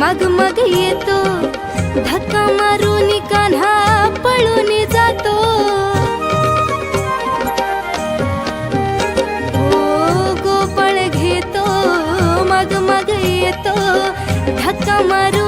मग मग येतो. धक्का मारून कान्हा पळून जातो. गोपळ घेतो. मग मग येतो. धक्का मारून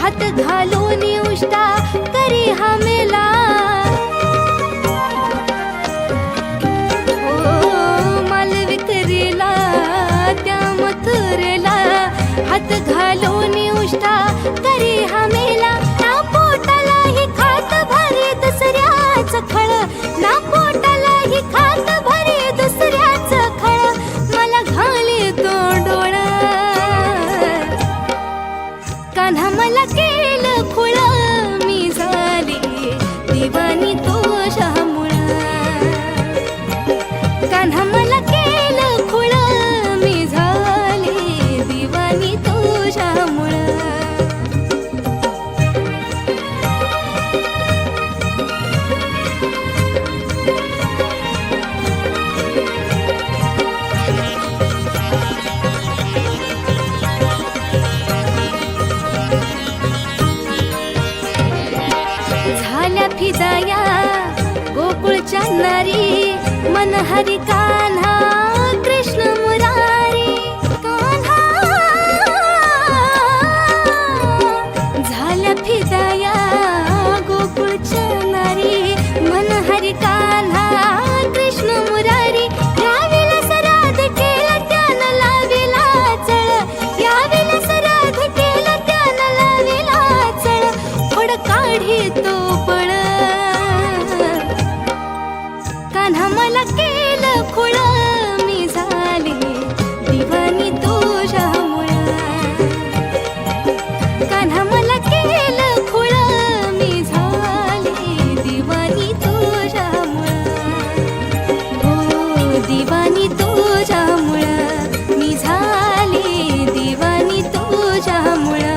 हात घालून उष्टा करी हा मेला. हो, मालविकरीला त्या मथुरेला हात घालून कान्हा मला केलं खुळा फिजाया गोकुळच्या नारी मन हरी कान्हा. moja